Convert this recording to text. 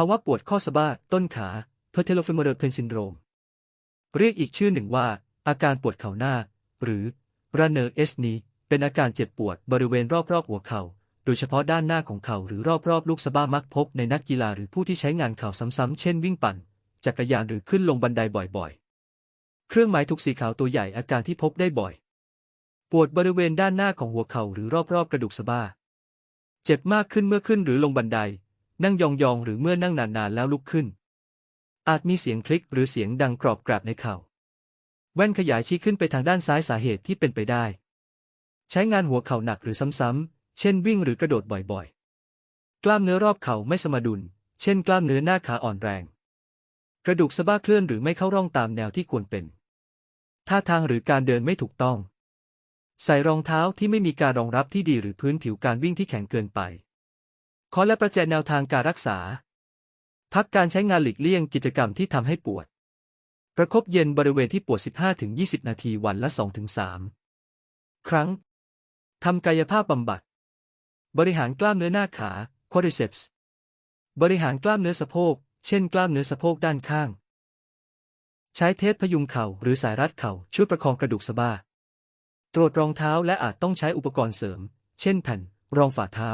าวะปวดข้อสะบ้าต้นขา Patellofemoral pain syndrome เรียกอีกชื่อหนึ่งว่า อาการปวดเข่าหน้า หรือ runner S นี้เป็นอาการเจ็บปวดบริเวณรอบๆ หัวเข่า โดยเฉพาะด้านหน้าของเข่าหรือรอบๆ ลูกสะบ้ามักพบในนักกีฬาหรือผู้ที่ใช้งานเข่าซ้ำๆ เช่นวิ่งปั่น จักรยานหรือขึ้นลงบันไดบ่อยๆ เครื่องหมายถูกสีขาวตัวใหญ่อาการที่พบได้บ่อย ปวดบริเวณด้านหน้าของหัวเข่าหรือรอบๆ กระดูกสะบ้า เจ็บมากขึ้นเมื่อขึ้นหรือลงบันได นั่งยองๆ หรือเมื่อนั่งนานๆ แล้วลุกขึ้น อาจมีเสียงคลิกหรือเสียงดังกรอบกราบในเข่า แว่นขยายชี้ขึ้นไปทางด้านซ้ายสาเหตุที่เป็นไปได้ ใช้งานหัวเข่าหนักหรือซ้ำๆ เช่นวิ่งหรือกระโดดบ่อยๆ กล้ามเนื้อรอบเข่าไม่สมดุล เช่น กล้ามเนื้อหน้าขาอ่อนแรง กระดูกสะบ้าเคลื่อนหรือไม่เข้าร่องตามแนวที่ควรเป็น ท่าทางหรือการเดินไม่ถูกต้อง ใส่รองเท้าที่ไม่มีการรองรับที่ดีหรือพื้นผิวการวิ่งที่แข็งเกินไป ขอและประแจแนวทางการรักษา พักการใช้งานหลีกเลี่ยงกิจกรรมที่ทำให้ปวด ประคบเย็นบริเวณที่ปวด 15-20 นาทีวันละ 2-3 ครั้ง ทำกายภาพบำบัด บริหารกล้ามเนื้อหน้าขา quadriceps บริหารกล้ามเนื้อสะโพก เช่น กล้ามเนื้อสะโพกด้านข้าง ใช้เทปพยุงเข่าหรือสายรัดเข่าช่วยประคองกระดูกสะบ้า ตรวจรองเท้าและอาจต้องใช้อุปกรณ์เสริม เช่นแผ่น รองฝ่าเท้า